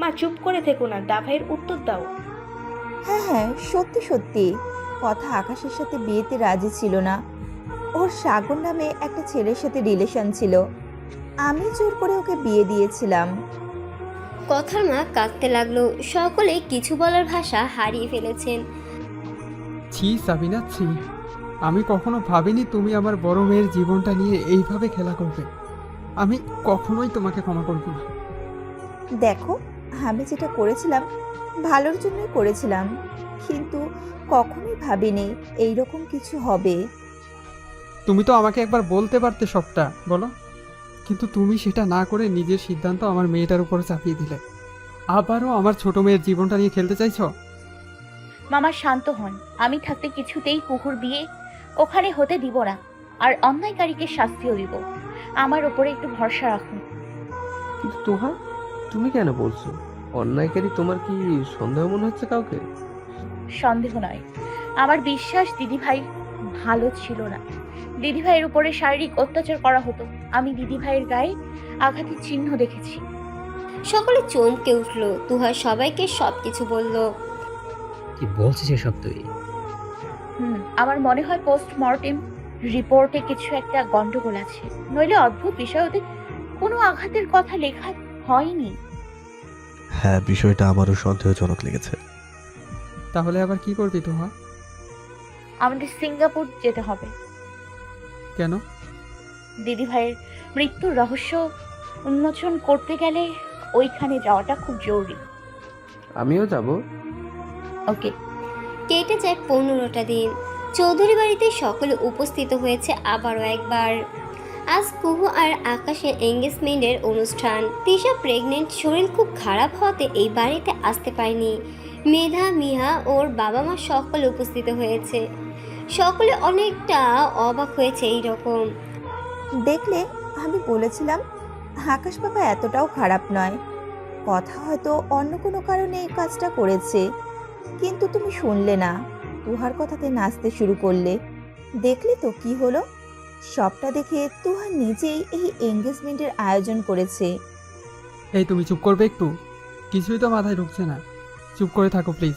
মা চুপ করে থেকো না দাভাইয়ের উত্তর দাও। হ্যাঁ হ্যাঁ সত্যি সত্যি। কথা আকাশের সাথে বিয়েতে রাজি ছিল না। ওর সাগর নামে একটা ছেলের সাথে রিলেশন ছিল। আমি জোর করে ওকে বিয়ে দিয়েছিলাম। কথার মা কাঁদতে লাগল। সকলে কিছু বলার ভাষা হারিয়ে ফেলেছেন। ছি সাবিনা ছি। আমি কখনো ভাবিনি তুমি আমার বড় মেয়ের জীবনটা নিয়ে এইভাবে খেলা করবে। আমি কখনোই তোমাকে ক্ষমা করব না। দেখো আমি যেটা করেছিলাম ভালোর জন্যই করেছিলাম। কিন্তু কখনোই ভাবিনি এইরকম কিছু হবে। তুমি তো আমাকে একবার বলতে পারতে সবটা বলো। কিন্তু তুমি সেটা না করে নিজের সিদ্ধান্ত আমার মেয়েটার উপরে চাপিয়ে দিলে। আবারও আমার ছোট মেয়ের জীবনটা নিয়ে খেলতে চাইছো? মামা শান্ত হন। আমি থাকতে কিছুতেই কুকুর বিয়ে ওখানে হতে দিব না আর অন্যায়কারীকে শাস্তিও দিব। আমার ওপরে একটু ভরসা রাখুন। কিন্তু তোহা তুমি কেন বলছো? অন্যায়কারী তোমার কি সন্দেহ মনে হচ্ছে কাউকে? সন্দেহ নয়। আমার বিশ্বাস দিদিভাই ভালো ছিল না। দিদিভাইয়ের উপরে শারীরিক অত্যাচার করা হতো। আমি দিদিভাইয়ের গায়ে আঘাতের চিহ্ন দেখেছি। সকলে চমকে উঠল। তুহা সবাইকে সবকিছু বলল। কি বলছিস এসব তুই? হুম আমার মনে হয় পোস্টমর্টেম রিপোর্টে কিছু একটা গন্ডগোল আছে। নইলে অদ্ভুত বিষয় ওদের কোনো আঘাতের কথা লেখা হয়নি। হ্যাঁ বিষয়টা আমারও সন্দেহজনক লেগেছে। তাহলে আবার কি করবি তোমা আমাকে সিঙ্গাপুর যেতে হবে। কেন? দিদিভাইয়ের মৃত্যুর রহস্য উন্মোচন করতে গেলে ওইখানে যাওয়াটা খুব জরুরি। আমিও যাব। ওকে। কেটে যায় পনেরোটা দিন। চৌধুরী বাড়িতে সকলে উপস্থিত হয়েছে আবারও একবার। আজ কুহু আর আকাশের এঙ্গেজমেন্টের অনুষ্ঠান। তিশা প্রেগনেন্ট শরীর খুব খারাপ হওয়াতে এই বাড়িতে আসতে পারেনি। মেধা মিহা ওর বাবা মা সকলে উপস্থিত হয়েছে। সকলে অনেকটা অবাক হয়েছে এই রকম দেখলে আমি বলেছিলাম, আকাশ বাবা এতটাও খারাপ নয়। কথা হয়তো অন্য কোনো কারণে এই কাজটা করেছে। কিন্তু তুমি শুনলে না। তুহার কথাতে নাচতে শুরু করলে। দেখলে তো কি হলো? সবটা দেখে তুহার নিজেই এই এঙ্গেজমেন্টের আয়োজন করেছে। এই তুমি চুপ করবে একটু। কিছুই তো মাথায় ঢুকছে না। চুপ করে থাকো প্লিজ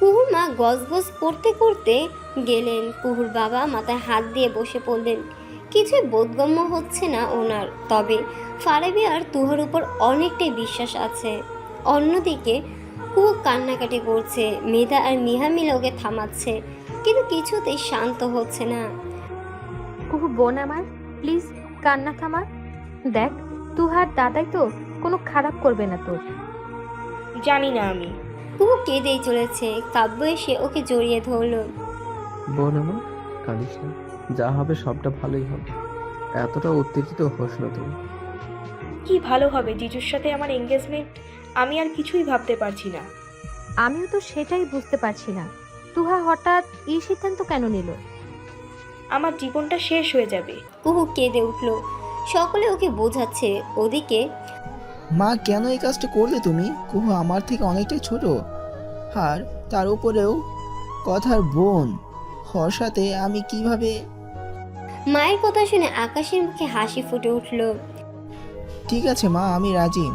কুহুর মা গজগজ করতে করতে গেলেন। কুহুর বাবা মাথায় হাত দিয়ে বসে পড়লেন। কিছুই বোধগম্য হচ্ছে না ওনার। তবে ফারাবি আর তুহার উপর অনেকটাই বিশ্বাস আছে। অন্যদিকে কুহু কান্নাকাটি করছে মেধা আর মিহা মিলে ওকে থামাচ্ছে কিন্তু কিছুতেই শান্ত হচ্ছে না। বোন আমার প্লিজ কান্না থামা দেখ তুহার দাদাই তো কোনো খারাপ করবে না তোর। জানি না আমি। কুহু কেঁদেই চলেছে কাব্য এসে ওকে জড়িয়ে ধরলো। বোন আমার কাঁদিস না যা হবে সবটা ভালোই হবে। এতটা উত্তেজিত হোস না তুমি কি ভালো হবে জিজুর সাথে আমার এঙ্গেজমেন্ট আমি আর কিছুই ভাবতে পারছি না। আমিও তো সেটাই বুঝতে পারছি না। তুহা হঠাৎ এই সিদ্ধান্ত কেন নিল? আমার জীবনটা শেষ হয়ে যাবে। কুহু কেঁদে উঠল। সকলে ওকে বোঝাচ্ছে। ওদিকে মা কেন এই কাজটা করলে তুমি? কুহু আমার থেকে অনেকটাই ছোট। আর তার উপরেও কথার বোন। হর সাথে আমি কীভাবে মায়ের কথা শুনে আকাশের মুখে হাসি ফুটে উঠল। ঠিক আছে মা আমি রাজি।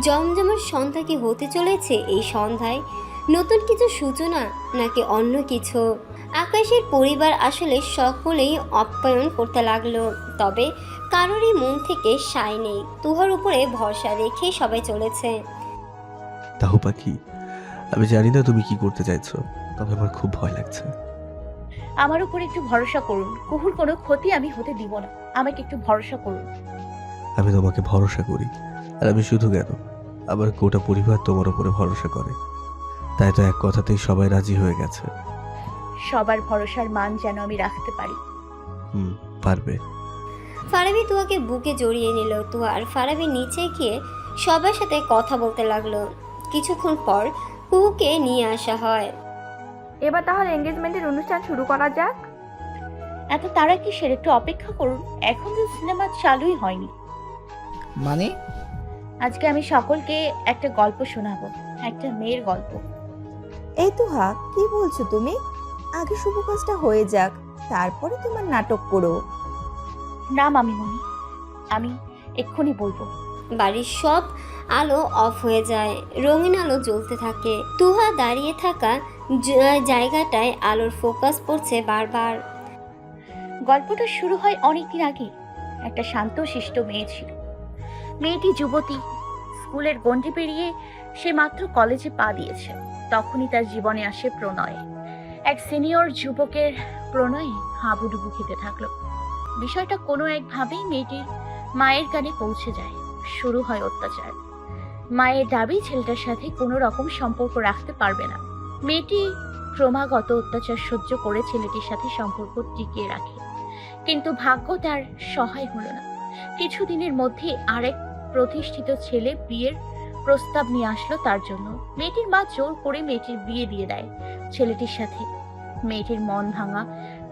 জমজমার সন্ধ্যা কি হতে চলেছে এই সন্ধ্যায়। নতুন কিছু সূচনা নাকি অন্য কিছু? আকাশের পরিবার আসলে সকলেই আপ্যায়ন করতে লাগল তবে কারোরই মন থেকে সাই নেই। তুহার উপরে ভরসা রেখে সবাই চলেছে। তাহু পাখি আমি জানি না তুমি কি করতে চাইছো তবে আমার খুব ভয় লাগছে। আমার উপর একটু ভরসা করুন। কুহুর কোনো ক্ষতি আমি হতে দিব না। আমাকে একটু ভরসা করুন। আমি তোমাকে ভরসা করি আর আমি শুধু কেন? আমার গোটা পরিবার তোমার উপরে ভরসা করে। তাই তো এক কথাতেই সবাই রাজি হয়ে গেছে। সবার ভরসার মান যেন আমি রাখতে পারি। হুম পারবে। ফারাবি তুয়াকে বুকে জড়িয়ে নিল তুয়া আর ফারাবি নিচে গিয়ে সবার সাথে কথা বলতে লাগল। কিছুক্ষণ পর কুহুকে নিয়ে আসা হয়। এবার তাহলে এঙ্গেজমেন্টের অনুষ্ঠান শুরু করা যাক। এত তারা কিসের? একটু অপেক্ষা করুন এখন তো সিনেমা চালুই হয়নি। মানে? আজকে আমি সকলকে একটা গল্প শোনাবো একটা মেয়ের গল্প। এই তুহা কি বলছো তুমি? আগে শুভ কাজটা হয়ে যাক তারপরে তোমার নাটক করো। না মামিমণি আমি এক্ষুনি বলব। বাড়ির সব আলো অফ হয়ে যায় রঙিন আলো জ্বলতে থাকে। তুহা দাঁড়িয়ে থাকা জায়গাটায় আলোর ফোকাস পড়ছে বারবার। গল্পটা শুরু হয় অনেকদিন আগে। একটা শান্ত শিষ্ট মেয়ে ছিল। মেয়েটি যুবতী স্কুলের গণ্ডি পেরিয়ে সে মাত্র কলেজে পা দিয়েছে। তখনই তার জীবনে আসে প্রণয়। এক সিনিয়র যুবকের প্রণয়ে হাবুডুবু খেতে থাকল। বিষয়টা কোনো একভাবেই মেয়েটির মায়ের কানে পৌঁছে যায়। শুরু হয় অত্যাচার। মায়ের দাবি, ছেলেটার সাথে কোনো রকম সম্পর্ক রাখতে পারবে না। মেয়েটি ক্রমাগত অত্যাচার সহ্য করে ছেলেটির সাথে সম্পর্ক টিকিয়ে রাখে। কিন্তু ভাগ্য তার সহায় হলো না। কিছুদিনের মধ্যে আরেক প্রতিষ্ঠিত ছেলে বিয়ের প্রস্তাব নিয়ে আসলো তার জন্য। মেয়েটির মা জোর করে মেয়েটির বিয়ে দিয়ে দেয় ছেলেটির সাথে। মেয়েটির মন ভাঙা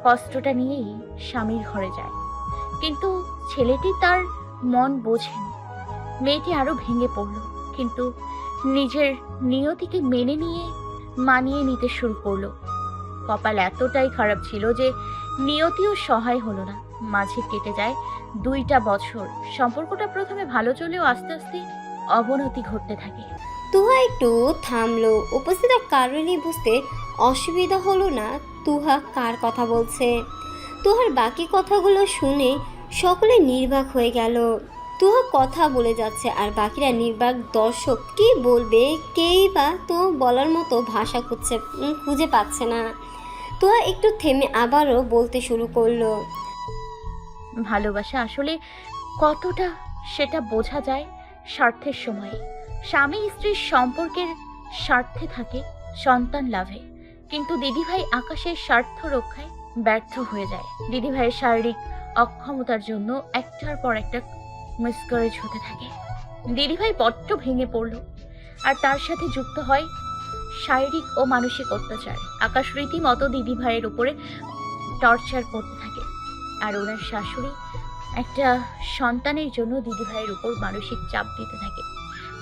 কষ্টটা নিয়েই স্বামীর ঘরে যায়। কিন্তু ছেলেটি তার মন বোঝেনি। মেয়েটি আরও ভেঙে পড়ল, কিন্তু নিজের নিয়তিকে মেনে নিয়ে মানিয়ে নিতে শুরু করল। কপাল এতটাই খারাপ ছিল যে নিয়তিও সহায় হলো না। মাঝে কেটে যায় দুইটা বছর। সম্পর্কটা প্রথমে ভালো চলেও আস্তে আস্তে অবনতি ঘটতে থাকে। তুহা একটু থামলো। উপস্থিত কারণই বুঝতে অসুবিধা হলো না তুহা কার কথা বলছে। তুহার বাকি কথাগুলো শুনে সকলে নির্বাক হয়ে গেল। তুহা কথা বলে যাচ্ছে আর বাকিরা নির্বাক দর্শক কি বলবে কেই বা তো বলার মতো ভাষা খুঁজছে খুঁজে পাচ্ছে না। তুহা একটু থেমে আবারও বলতে শুরু করল। ভালোবাসা আসলে কতটা সেটা বোঝা যায়? স্বার্থের সময়ে। স্বামী স্ত্রীর সম্পর্কের স্বার্থে থাকে, সন্তান লাভে। কিন্তু দিদিভাই আকাশের স্বার্থ রক্ষায় ব্যর্থ হয়ে যায়। দিদিভাইয়ের শারীরিক অক্ষমতার জন্য একটার পর একটা মিসকারেজ হতে থাকে। দিদিভাই বড্ড ভেঙে পড়ল আর তার সাথে যুক্ত হয় শারীরিক ও মানসিক অত্যাচার। আকাশ রীতিমতো দিদিভাইয়ের উপরে টর্চার করতে থাকে। আর ওনার শাশুড়ি একটা সন্তানের জন্য দিদিভাইয়ের উপর মানসিক চাপ দিতে থাকে।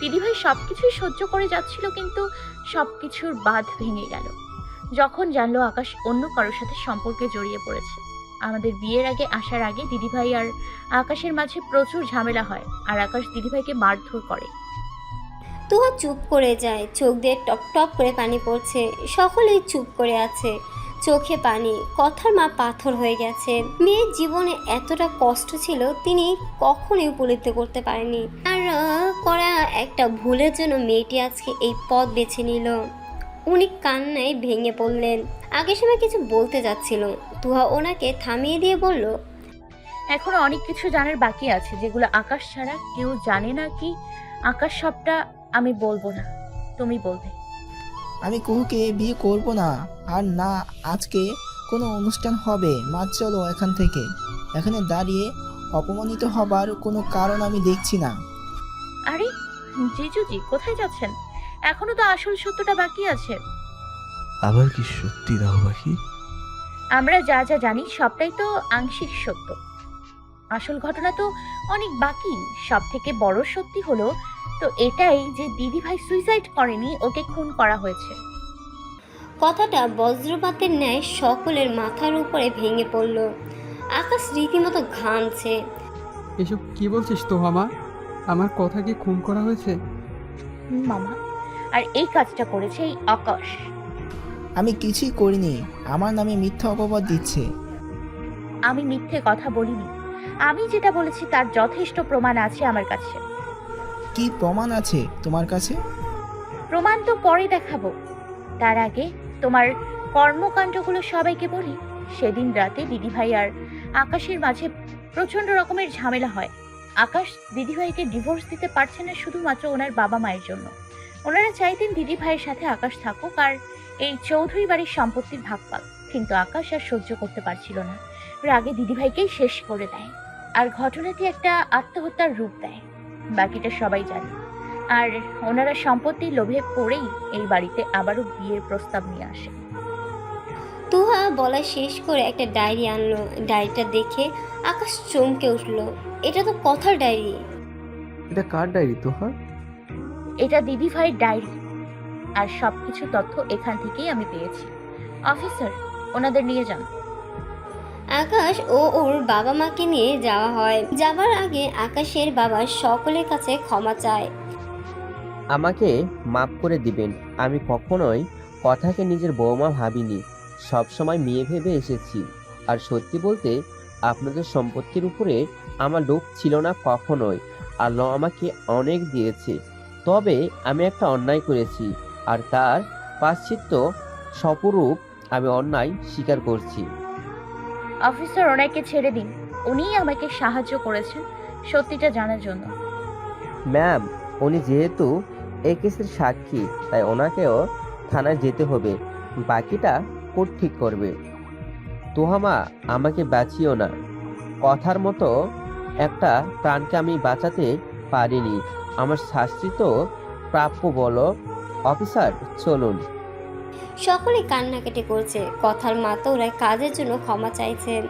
দিদিভাই সবকিছুই সহ্য করে যাচ্ছিল, কিন্তু সবকিছুর বাঁধ ভেঙে গেল। যখন জানলো আকাশ অন্য কারোর সাথে সম্পর্কে জড়িয়ে পড়েছে। আমাদের বিয়ের আগে আসার আগে দিদিভাই আর আকাশের মাঝে প্রচুর ঝামেলা হয়, আর আকাশ দিদিভাইকে মারধর করে। তুহা চুপ করে যায়, চোখ দিয়ে টপ টপ করে পানি পড়ছে, সকলেই চুপ করে আছে। চোখে পানি। কথার মা পাথর হয়ে গেছে। মেয়ের জীবনে এতটা কষ্ট ছিল, তিনি কখনোই উপলব্ধি করতে পারেনি আর করা একটা ভুলের জন্য মেয়েটি আজকে এই পথ বেছে নিল। উনি কান্নায় ভেঙে পড়লেন। আগের সময় কিছু বলতে যাচ্ছিল। তুহা ওনাকে থামিয়ে দিয়ে বলল, এখনও অনেক কিছু জানার বাকি আছে, যেগুলো আকাশ ছাড়া কেউ জানে না কি। আকাশ সবটা আমি বলব না। তুমি বলবে। আমি কুহুকে বিয়ে করব না। আর না আজকে কোনো অনুষ্ঠান হবে। মা চলো এখান থেকে। এখানে দাঁড়িয়ে অপমানিত হবার কোনো কারণ আমি দেখছি না। আরে জিজুজি কোথায় যাচ্ছেন? এখনও তো আসল সত্যটা বাকি আছে। আবার কি সত্যি দাও বাকি? আমরা যা যা জানি সবটাই তো আংশিক সত্য। আসল ঘটনা তো অনেক বাকি। সব থেকে বড় সত্যি হলো তো এটাই যে দিদিভাই সুইসাইড করেনি ওকে খুন করা হয়েছে। কথাটা বজ্রপাতের ন্যায় সকলের মাথার উপরে ভেঙে পড়ল। আকাশ রীতিমতো ঘামছে। এসব কি বলছিস তো মামা আমার কথা কি খুন করা হয়েছে? মামা আর এই কাজটা করেছে এই আকাশ। আমি কিছুই করিনি। আমার নামে মিথ্যা অপবাদ দিচ্ছে। আমি মিথ্যে কথা বলিনি। আমি যেটা বলেছি তার যথেষ্ট প্রমাণ আছে আমার কাছে। কি প্রমাণ আছে তোমার কাছে? প্রমাণ তো পরে দেখাবো। তার আগে তোমার কর্মকাণ্ডগুলো সবাইকে বলি। সেদিন রাতে দিদিভাই আর আকাশের মাঝে প্রচণ্ড রকমের ঝামেলা হয়। আকাশ দিদিভাইকে ডিভোর্স দিতে পারছে না শুধুমাত্র ওনার বাবা মায়ের জন্য। ওনারা চাইতেন দিদিভাইয়ের সাথে আকাশ থাকুক আর এই চৌধুরী বাড়ির সম্পত্তির ভাগ পাক। কিন্তু আকাশ আর সহ্য করতে পারছিল না। রাগে দিদিভাইকেই শেষ করে দেয়। আর ঘটনাটি একটা আত্মহত্যার রূপ দেয়। বাকিটা সবাই জানে। আর ওনারা সম্পত্তির লোভে পড়েই এই বাড়িতে আবারও বিয়ের প্রস্তাব নিয়ে আসে। তুহা বলা শেষ করে একটা ডায়েরি আনলো। ডায়েরিটা দেখে আকাশ চমকে উঠল। এটা তো কথার ডায়েরি। এটা কার ডায়েরি তুহা? এটা দিদিভাইয়ের ডায়েরি। আর সবকিছু তথ্য এখান থেকেই আমি পেয়েছি। অফিসার ওনাদের নিয়ে যান। আকাশ ও ওর বাবা মাকে নিয়ে যাওয়া হয়। যাবার আগে আকাশের বাবা সকলের কাছে ক্ষমা চায়। আমাকে মাফ করে দিবেন, আমি কখনোই কথাকে নিজের বৌমা ভাবিনি। সবসময় মেয়ে ভেবে এসেছি। আর সত্যি বলতে, আপনাদের সম্পত্তির উপরে আমার লোক ছিল না কখনোই। আল্লাহ আমাকে অনেক দিয়েছে। তবে আমি একটা অন্যায় করেছি, আর তার পাশ্চিত্য স্বরূপ আমি অন্যায় স্বীকার করছি। অফিসার ওনাকে ছেড়ে দিন। উনিই আমাকে সাহায্য করেছেন সত্যিটা জানার জন্য। ম্যাম, উনি যেহেতু এই কেসের সাক্ষী, তাই ওনাকেও থানায় যেতে হবে। বাকিটা কোর্ট ঠিক করবে। তোহামা, আমাকে বাঁচিও না। কথার মতো একটা প্রাণকে আমি বাঁচাতে পারিনি। আমার শাস্তি তো প্রাপ্য বলো। অফিসার, চলুন। সকলে কান্নাকাটি করছে। কথার মাতো ওরা কাজের জন্য ক্ষমা চাইছেন।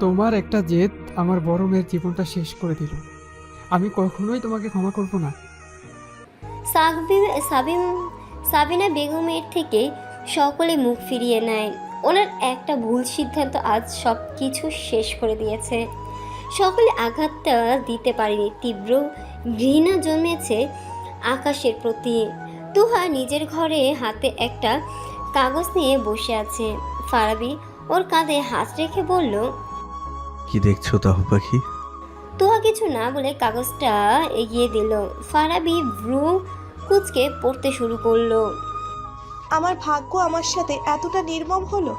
তোমার একটা জেদ আমার বড় মেয়ের জীবনটা শেষ করে দিল। আমি কখনোই তোমাকে ক্ষমা করব না। সাকবিম সাবিম সাবিনা বেগমের থেকে সকলে মুখ ফিরিয়ে নেয়। ওনার একটা ভুল সিদ্ধান্ত আজ সব কিছু শেষ করে দিয়েছে। সকলে আঘাতটা দিতে পারেনি তীব্র ঘৃণা জন্মেছে আকাশের প্রতি। তুহা নিজের ঘরে হাতে একটা কাগজ নিয়ে বসে আছে। ফারাবি ওর কাঁধে হাত রেখে বলল কি দেখছ তাহ পাখি? তোহা কিছু না বলে কাগজটা এগিয়ে দিল। ফারাবি ভ্রু কুচকে পড়তে শুরু করল। আমার ভাগ্য আমার সাথে এতটা নির্মম হলো?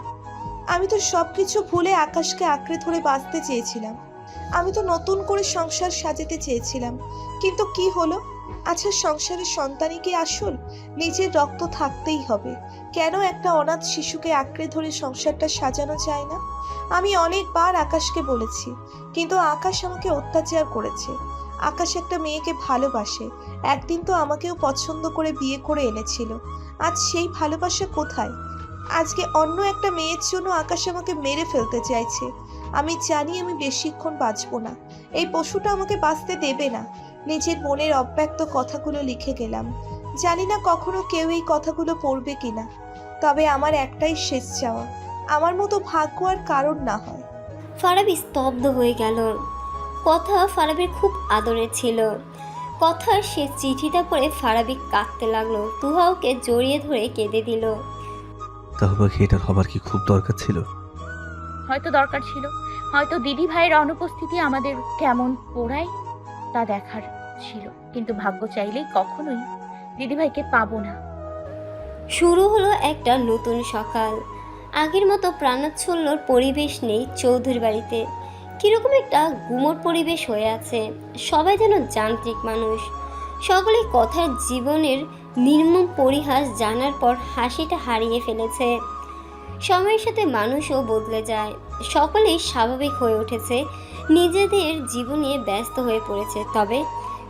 আমি তো সব কিছু ভুলে আকাশকে আঁকড়ে ধরে বাঁচতে চেয়েছিলাম। আমি তো নতুন করে সংসার সাজাতে চেয়েছিলাম। কিন্তু কি হলো? আচ্ছা সংসারের সন্তানই কি আসল? নিজের রক্ত থাকতেই হবে। কেন একটা অনাথ শিশুকে আঁকড়ে ধরে সংসারটা সাজানো যায় না? আমি অনেকবার আকাশকে বলেছি, কিন্তু আকাশ আমাকে অত্যাচার করেছে। আকাশ একটা মেয়েকে ভালোবাসে। একদিন তো আমাকেও পছন্দ করে বিয়ে করে এনেছিল। আজ সেই ভালোবাসা কোথায়? আজকে অন্য একটা মেয়ের জন্য আকাশ আমাকে মেরে ফেলতে চাইছে। আমি জানি আমি বেশিক্ষণ বাঁচবো না। এই পশুটা আমাকে বাঁচতে দেবে না। নিজের মনের অব্যক্ত কথাগুলো লিখে গেলাম। জানি না কখনো কেউ এই কথাগুলো পড়বে কিনা তবে আমার একটাই শেষ চাওয়া আমার মতো ভাগ্য আর কারণ না হয়। ফারাবি স্তব্ধ হয়ে গেল। কথা ফারাবির খুব আদরের ছিল। কথার সে চিঠিটা পড়ে ফারাবি কাঁদতে লাগল তুহা ওকে জড়িয়ে ধরে কেঁদে দিল। তাহ পাখি এটার হবার কি খুব দরকার ছিল? হয়তো দরকার ছিল। হয়তো দিদি ভাইয়ের অনুপস্থিতি আমাদের কেমন পোড়ায়। তা দেখার ছিল। কিন্তু ভাগ্য চাইলেই কখনোই দিদিভাইকে পাবো না। শুরু হলো একটা নতুন সকাল। আগের মতো প্রাণোচ্ছল্লর পরিবেশ নেই চৌধুরী বাড়িতে। কীরকম একটা গুমোট পরিবেশ হয়ে আছে। সবাই যেন যান্ত্রিক মানুষ। সকলে কথার জীবনের নির্মম পরিহাস জানার পর হাসিটা হারিয়ে ফেলেছে। সময়ের সাথে মানুষও বদলে যায়। সকলেই স্বাভাবিক হয়ে উঠেছে। নিজেদের জীবনে ব্যস্ত হয়ে পড়েছে। তবে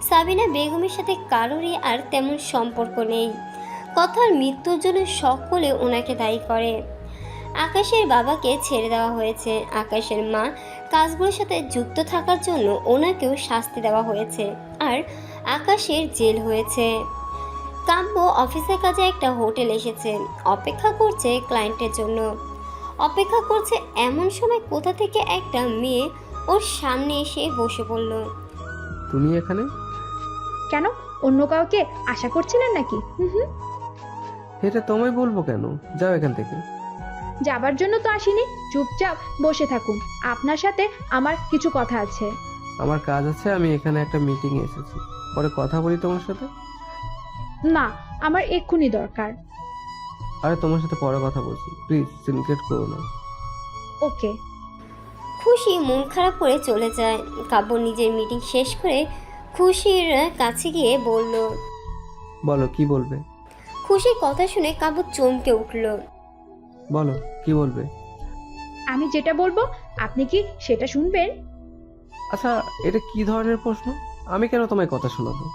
সাবিনা বেগমের সাথে কারোরই আর তেমন সম্পর্ক নেই। কথার মৃত্যুর জন্য সকলে ওনাকে দায়ী করে। আকাশের বাবাকে ছেড়ে দেওয়া হয়েছে। আকাশের মা কাজগুলোর সাথে যুক্ত থাকার জন্য ওনাকেও শাস্তি দেওয়া হয়েছে আর আকাশের জেল হয়েছে। কাব্য অফিসের কাজে একটা হোটেল এসেছে। অপেক্ষা করছে ক্লায়েন্টের জন্য। অপেক্ষা করছে এমন সময় কোথা থেকে একটা মেয়ে ওর সামনে এসে বসে পড়ল। তুমি এখানে? কেন? অন্য কাউকে আশা করছিলেন নাকি? হুম হুম। এটা তোমায় বলব কেন? যাও এখান থেকে। যাবার জন্য তো আসিনি। চুপচাপ বসে থাকুন। আপনার সাথে আমার কিছু কথা আছে। আমার কাজ আছে আমি এখানে একটা মিটিং এসেছি। পরে কথা বলি তোমার সাথে? না আমার এক্ষুনি দরকার। আরে তোমার সাথে পরে কথা বলছি। প্লিজ সিনক্রেট করো না। ওকে খুশি মন খারাপ করে চলে যায়। কাব্য নিজের মিটিং শেষ করে খুশির কাছে গিয়ে বলল বলো কি বলবে? খুশির কথা শুনে কাব্য চমকে উঠল। বলো কি বলবে? আমি যেটা বলব আপনি কি সেটা শুনবেন? আচ্ছা এটা কি ধরনের প্রশ্ন? আমি কেন তোমায় কথা শোনাবো?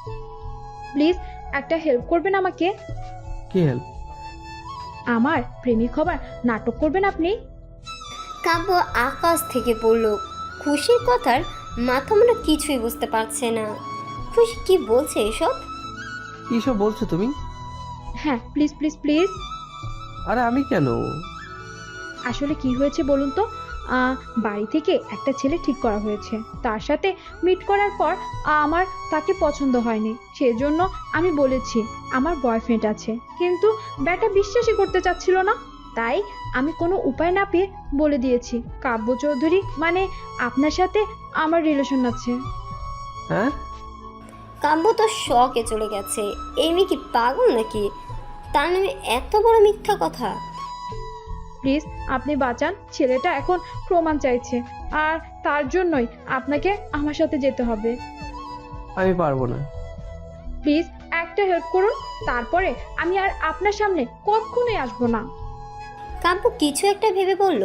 প্লিজ একটা হেল্প করবেন আমাকে? কি হেল্প? আমার প্রেমিক হবার নাটক করবেন আপনি? কাব্য আকাশ থেকে পড়ল। খুশির কথার মাথা মনে কিছুই বুঝতে পারছে না। খুশি কি বলছে এসব? কি সব বলছো তুমি? হ্যাঁ প্লিজ প্লিজ প্লিজ আরে আমি কেন? আসলে কি হয়েছে বলুন তো? আহ, বাড়ি থেকে একটা ছেলে ঠিক করা হয়েছে। তার সাথে মিট করার পর আমার তাকে পছন্দ হয়নি। সেজন্য আমি বলেছি আমার বয়ফ্রেন্ড আছে। কিন্তু ব্যাটা বিশ্বাসই করতে চাচ্ছিল না। তাই আমি কোনো উপায় না পেয়ে বলে দিয়েছি। কাব্য চৌধুরী মানে আপনার সাথে আমার রিলেশন আছে। হ্যাঁ? কাব্য তো শখে চলে গেছে। এই মেয়ে কি পাগল নাকি? তার নামে এত বড় মিথ্যা কথা। প্লিজ আপনি বাঁচান। ছেলেটা এখন প্রমাণ চাইছে। আর তার জন্যই আপনাকে আমার সাথে যেতে হবে। আমি পারব না। প্লিজ একটা হেল্প করুন। তারপরে আমি আর আপনার সামনে কখনোই আসব না। কাব্য কিছু একটা ভেবে বলল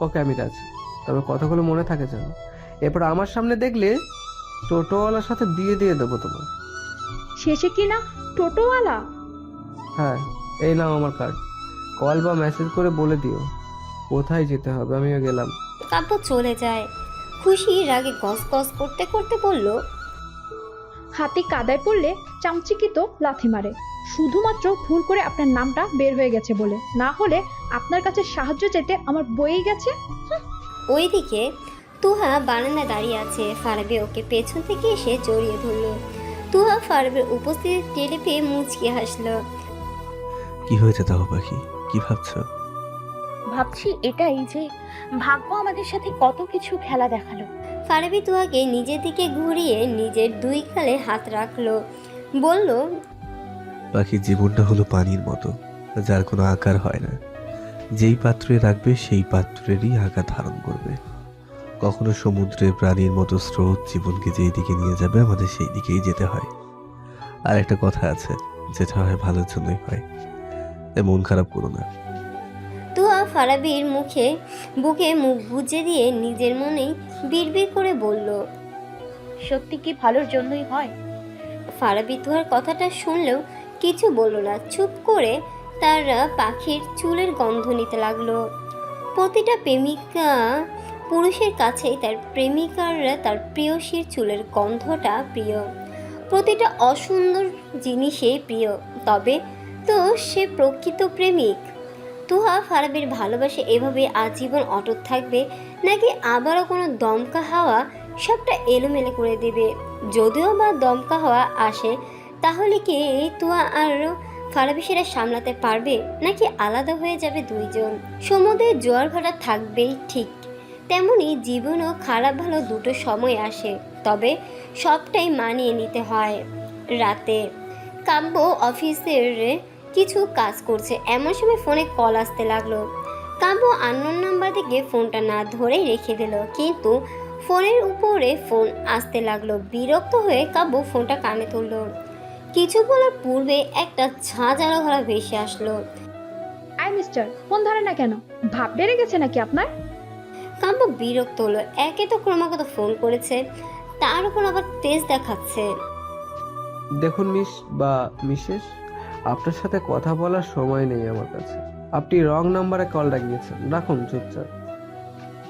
ওকে আমি রাজি তবে কথাগুলো মনে থাকে যেন। এরপর আমার সামনে দেখলে টোটোওয়ালার সাথে বিয়ে দিয়ে দেবো তোমার শেষে কি না টোটোওয়ালা? হ্যাঁ এই নাও আমার কার্ড কল বা মেসেজ করে বলে দিও। কোথায় যেতে হবে? আমিও গেলাম। কাব্য চলে যায়। খুশি রাগে গস গস করতে করতে বলল হাতে কাদায় পড়লে চামচিকিত লাথি মারে। শুধুমাত্র ভুল করে আপনার নামটা বের হয়ে গেছে বলে। না হলে আপনার কাছে সাহায্য চাইতে আমার বয়েই গেছে? ওইদিকে তুহা বারান্দায় দাঁড়িয়ে আছে। ফারাবি ওকে পেছন থেকে এসে জড়িয়ে ধরলো। তুহা ফারাবের উপস্থিতি টেলে পেয়ে মুচকি হাসলো। কি হয়েছে তাও পাখি? কি ভাবছ? ভাবছি এটাই যে ভাগ্য আমাদের সাথে কত কিছু খেলা দেখাল। ফারাবি তুহাকে নিজের দিকে ঘুরিয়ে নিজের দুই গালে হাত রাখল। বলল পাখি জীবনটা হলো পানির মতো, যার কোনো আকার হয় না। যেই পাত্রে রাখবে, সেই পাত্রেরই আকার ধারণ করবে। কখনো সমুদ্রের প্রাণীর মতো স্রোত জীবনকে যেই দিকে নিয়ে যাবে, আমাদের সেই দিকেই যেতে হয়। আর একটা কথা আছে, যেটা হয় ভালোর জন্যই হয়। মন খারাপ করো না। তুহা ফারাবির মুখে, বুকে মুখ গুজে দিয়ে নিজের মনেই বিড়বিড় করে বলল, সত্যি কি ভালোর জন্যই হয়? ফারাবি তুহার কথাটা শুনলেও কিছু বলল না। চুপ করে তার পাখির চুলের গন্ধ নিতে লাগল। প্রতিটা প্রেমিকা পুরুষের কাছেই তার প্রেমিকার তার প্রিয়সীর চুলের গন্ধটা প্রিয়। প্রতিটা অসুন্দর জিনিসেই প্রিয়। তবে তো সে প্রকৃত প্রেমিক। তুহা ফারাবির ভালোবাসে এভাবে আজীবন অটুট থাকবে নাকি আবারও কোনো দমকা হাওয়া সবটা এলোমেলো করে দেবে? যদিও বা দমকা হাওয়া আসে তাহলে কি তুয়া আর ফারাবি সেটা সামলাতে পারবে? নাকি আলাদা হয়ে যাবে দুইজন? সমুদ্রের জোয়ার ভাটা থাকবেই ঠিক। তেমনি জীবনও খারাপ ভালো দুটো সময় আসে, তবে সবটাই মানিয়ে নিতে হয় রাতে। কাব্য অফিসের কিছু কাজ করছে, এমন সময় ফোনে কল আসতে লাগল। কাব্য আননোন নাম্বার থেকে ফোনটা না ধরেই রেখে দিল, কিন্তু ফোনের উপরে ফোন আসতে লাগল। বিরক্ত হয়ে কাব্য ফোনটা কানে তুললো। কিছু বলার পূর্বে একটা ঝাঁঝ আলো ঘোড়া ভেসে আসলো। আই মিস্টার ফোন ধরে না কেন? ভাব বেড়ে গেছে নাকি আপনার? কাব্য বিরক্ত হলো একে তো ক্রমাগত ফোন করেছে তার উপর আবার তেজ দেখাচ্ছে। দেখুন মিস বা মিসেস আপনার সাথে কথা বলার সময় নেই আমার কাছে। আপনি রং নাম্বারে কল লাগিয়েছেন রাখুন চুপচাপ।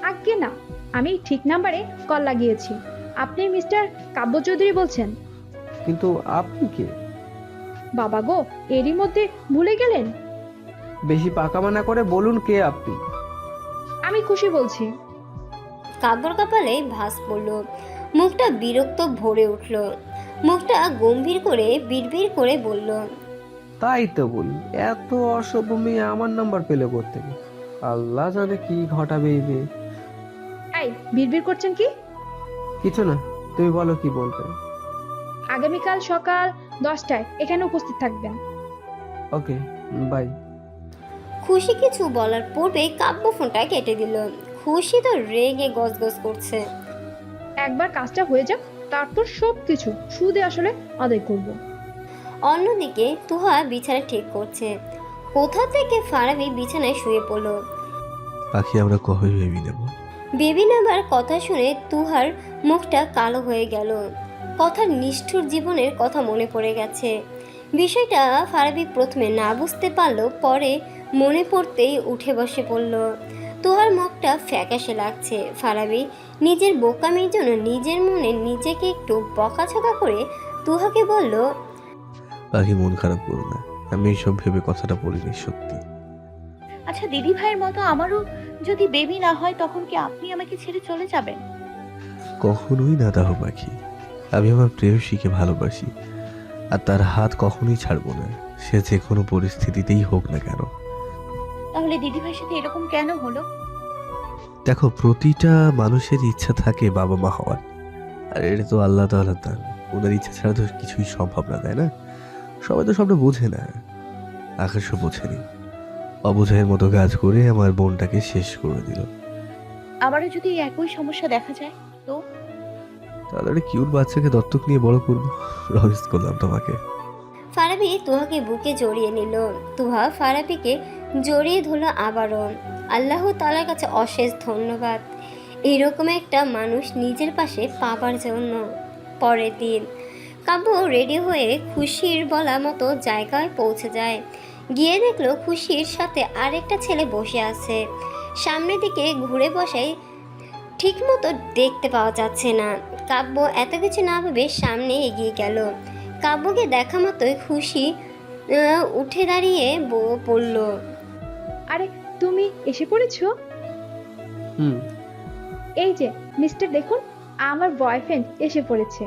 আজ্ঞে না আমি ঠিক নাম্বারে কল লাগিয়েছি। আপনি মিস্টার কাব্য চৌধুরী বলছেন? কিন্তু আপনি কে? বাবা গো এরই মধ্যে ভুলে গেলেন? বেশি পাকামানা করে বলুন কে আপনি। আমি খুশি বলছি। কাব্যর কপালে ভাস পড়ল। মুখটা বিরক্ত ভরে উঠল। মুখটা গম্ভীর করে বিড়বিড় করে বলল তাই তো বলি এত অসভ্য মেয়ে আমার নাম্বার পেলে করতে আল্লাহ জানে কি ঘটাবে এই মেয়ে। এই বিড়বিড় করছেন কি? কিছু না তুমি বলো কি বলবে। আগামীকাল সকাল দশটায় এখানে উপস্থিত থাকবেন। Okay bye. খুশি কিছু বলার পূর্বে কাব্য ফোনটা কেটে দিল। খুশি তো রেগে গজগজ করছে। একবার কাজটা হয়ে যাক তারপর সব কিছু সুদে আসলে আদায় করব। অন্যদিকে তুহা বিছানা ঠিক করছে। কোথা থেকে ফারাবি বিছানায় শুয়ে পড়ল? পাখি আমরা কবে ভেবে নেব? বেবি নেবার কথা শুনে তুহার মুখটা কালো হয়ে গেল। কথার নিষ্ঠুর জীবনের কথা মনে পড়ে গেছে। বিষয়টা ফারাবি প্রথমে না বুঝতে পারল পরে মনে পড়তেই উঠে বসে পড়ল। তোহার মুখটা ফ্যাকাশে লাগছে। ফারাবি নিজের বোকামির জন্য নিজের মনে নিজেকে একটু বকাছকা করে তুহাকে বলল পাখি মন খারাপ করো না। আমি এইসব ভেবে কথাটা বলিনি সত্যি। আচ্ছা দিদি ভাইয়ের মতো আমারও যদি বেবি না হয় তখন কি আপনি আমাকে ছেড়ে চলে যাবেন? কখনোই না দাহ পাখি। আমি আমার প্রেয়সীকে ভালোবাসি আর তার হাত কখনোই ছাড়বো না। সে যে কোনো পরিস্থিতিতেই হোক না কেন। তাহলে দিদিভাইয়ের সাথে এরকম কেন হলো? দেখো প্রতিটা মানুষের ইচ্ছা থাকে বাবা মা হওয়ার। আর এটা তো আল্লাহ তাআলার দান। ওনার ইচ্ছা ছাড়া তো কিছুই সম্ভব না তাই না? সবাই তো সবটা বোঝে না। আকাশও বোঝেনি। অবোঝের মতো কাজ করে আমার বোনটাকে শেষ করে দিল। আমারও যদি একই সমস্যা দেখা যায় তো? তাহলে একটা বাচ্চাকে দত্তক নিয়ে বড় করব। রমিস করলাম তোমাকে। ফারাবি তুহাকে বুকে জড়িয়ে নিল। তুহা ফারাবিকে জড়িয়ে ধরলো আবারও। আল্লাহ তালার কাছে অশেষ ধন্যবাদ। এরকম একটা মানুষ নিজের পাশে পাবার জন্য। পরের দিন কাব্য রেডি হয়ে খুশির বলা মতো জায়গায় পৌঁছে যায়। গিয়ে দেখল খুশির সাথে আরেকটা ছেলে বসে আছে। সামনের দিকে ঘুরে বসাই ঠিকমতো দেখতে পাওয়া যাচ্ছে না। কাব্য এত কিছু না ভেবে সামনে এগিয়ে গেল। কাব্যকে দেখা মতোই খুশি উঠে দাঁড়িয়ে বউ পড়ল। আরে তুমি এসে পড়েছো? হুম। এই যে মিস্টার দেখুন আমার বয়ফ্রেন্ড এসে পড়েছে।